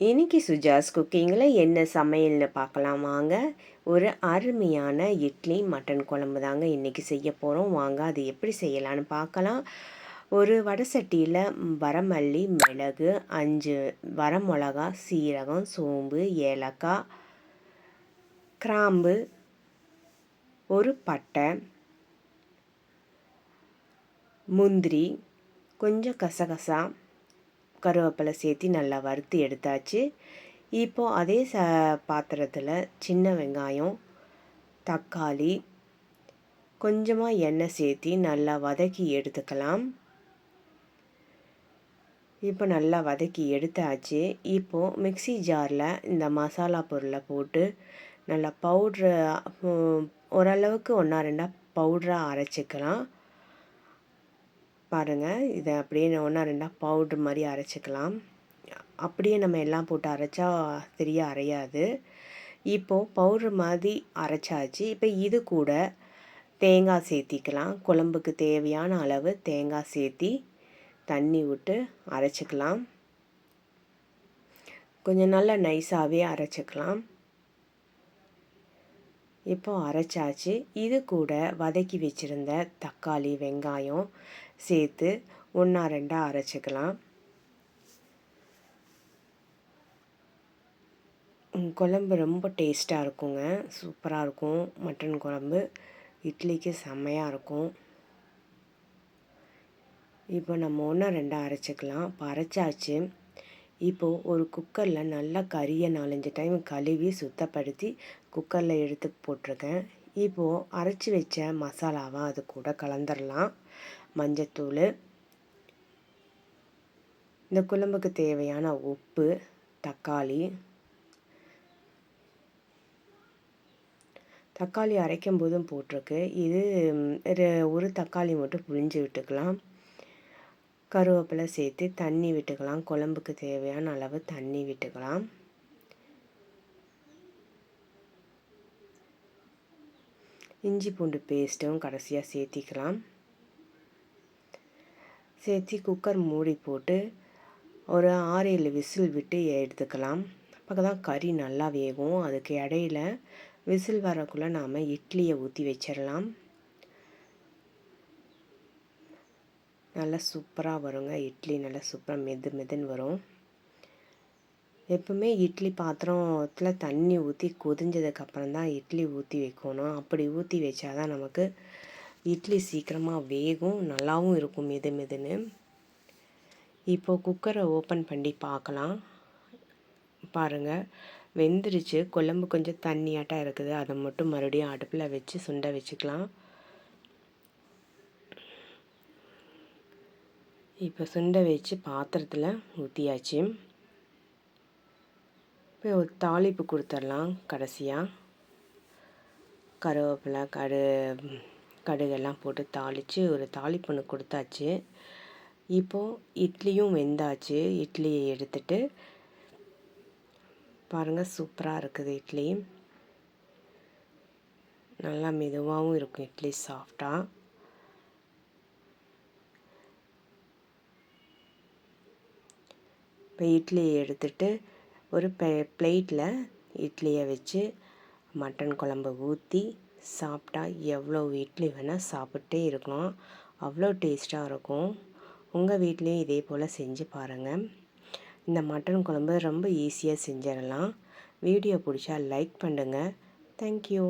இன்னைக்கு சுஜாஸ் குக்கிங்கில் என்ன சமையல்னு பார்க்கலாம் வாங்க. ஒரு அருமையான இட்லி மட்டன் குழம்பு தாங்க இன்றைக்கி செய்ய போகிறோம் வாங்க அது எப்படி செய்யலான்னு பார்க்கலாம். ஒரு வடை சட்டியில் வரமல்லி மிளகு அஞ்சு வரமிளகா சீரகம் சோம்பு ஏலக்காய் கிராம்பு ஒரு பட்டை முந்திரி கொஞ்சம் கசகசா கருவேப்பிலை சேர்த்து நல்லா வறுத்து எடுத்தாச்சு. இப்போது அதே ச பாத்திரத்தில் சின்ன வெங்காயம் தக்காளி கொஞ்சமாக எண்ணெய் சேர்த்தி நல்லா வதக்கி எடுத்துக்கலாம். இப்போ நல்லா வதக்கி எடுத்தாச்சு. இப்போது மிக்சி ஜாரில் இந்த மசாலா பொருளை போட்டு நல்லா பவுட்ரு ஓரளவுக்கு ஒன்றா ரெண்டாக பவுட்ராக அரைச்சிக்கலாம். பாருங்கள் இதை அப்படியே ஒன்றா ரெண்டாக பவுட்ரு மாதிரி அரைச்சிக்கலாம். அப்படியே நம்ம எல்லாம் போட்டு அரைச்சா தெரிய அரையாது. இப்போது பவுட்ரு மாதிரி அரைச்சாச்சு. இப்போ இது கூட தேங்காய் சேர்த்திக்கலாம். குழம்புக்கு தேவையான அளவு தேங்காய் சேர்த்தி தண்ணி விட்டு அரைச்சிக்கலாம். கொஞ்சம் நல்லா நைஸாகவே அரைச்சிக்கலாம். இப்போ அரைச்சாச்சு. இது கூட வதக்கி வச்சுருந்த தக்காளி வெங்காயம் சேர்த்து ஒன்றா ரெண்டாக அரைச்சிக்கலாம். குழம்பு ரொம்ப டேஸ்ட்டாக இருக்குங்க. சூப்பராக இருக்கும். மட்டன் குழம்பு இட்லிக்கு செம்மையாக இருக்கும். இப்போ நம்ம ஒன்றா ரெண்டாக அரைச்சிக்கலாம். இப்போ அரைச்சாச்சு. இப்போது ஒரு குக்கரில் நல்லா கறியை நாலஞ்சு டைம் கழுவி சுத்தப்படுத்தி குக்கரில் எடுத்து போட்டிருக்கேன். இப்போது அரைச்சி வச்ச மசாலாவை அது கூட கலந்துடலாம் மஞ்சத்தூள் இந்த குழம்புக்கு தேவையான உப்பு தக்காளி தக்காளி அரைக்கும் போதும் போட்டிருக்கு. இது ஒரு தக்காளி மட்டும் புழிஞ்சு விட்டுக்கலாம். கருவேப்பிலை சேர்த்து தண்ணி விட்டுக்கலாம். குழம்புக்கு தேவையான அளவு தண்ணி விட்டுக்கலாம். இஞ்சி பூண்டு பேஸ்ட்டும் கடைசியாக சேர்த்திக்கலாம். சேர்த்து குக்கர் மூடி போட்டு ஒரு ஆறு ஏழு விசில் விட்டு எடுத்துக்கலாம். அப்போ தான் கறி நல்லா வேகும். அதுக்கு இடையில விசில் வரக்குள்ளே நாம் இட்லியை ஊற்றி வச்சிடலாம். நல்லா சூப்பராக வருங்க. இட்லி நல்லா சூப்பராக மெது மெதுன்னு வரும். எப்பவுமே இட்லி பாத்திரத்தில் தண்ணி ஊற்றி கொதிஞ்சதுக்கப்புறம் தான் இட்லி ஊற்றி வைக்கணும். அப்படி ஊற்றி வச்சா தான் நமக்கு இட்லி சீக்கிரமாக வேகும் நல்லாவும் இருக்கும் மெது மெதுன்னு. இப்போது குக்கரை ஓப்பன் பண்ணி பார்க்கலாம். பாருங்கள் வெந்துருச்சு. குழம்பு கொஞ்சம் தண்ணியாட்டாக இருக்குது. அதை மட்டும் மறுபடியும் அடுப்பில் வச்சு சுண்டை வச்சுக்கலாம். இப்போ சுண்டை வச்சு பாத்திரத்தில் ஊற்றியாச்சு இப்போ ஒரு தாளிப்பு கொடுத்துடலாம் கடைசியாக கருவேப்பிலை கடு கடுகெல்லாம் போட்டு தாளித்து ஒரு தாளிப்புன்னு கொடுத்தாச்சு. இப்போது இட்லியும் வெந்தாச்சு. இட்லியை எடுத்துட்டு பாருங்கள் சூப்பராக இருக்குது இட்லி. நல்லா மெதுவாகவும் இருக்கும் இட்லி சாஃப்டாக இப்போ இட்லியை எடுத்துட்டு ஒரு பிளேட்டில் இட்லியை வச்சு மட்டன் குழம்பு ஊற்றி சாப்பிட்டா எவ்வளோ இட்லி வேணால் சாப்பிட்டே இருக்கலாம். அவ்வளோ டேஸ்ட்டாக இருக்கும். உங்கள் வீட்லேயும் இதே போல் செஞ்சு பாருங்கள். இந்த மட்டன் குழம்பு ரொம்ப ஈஸியாக செஞ்சிடலாம். வீடியோ பிடிச்சா லைக் பண்ணுங்கள். தேங்க்யூ.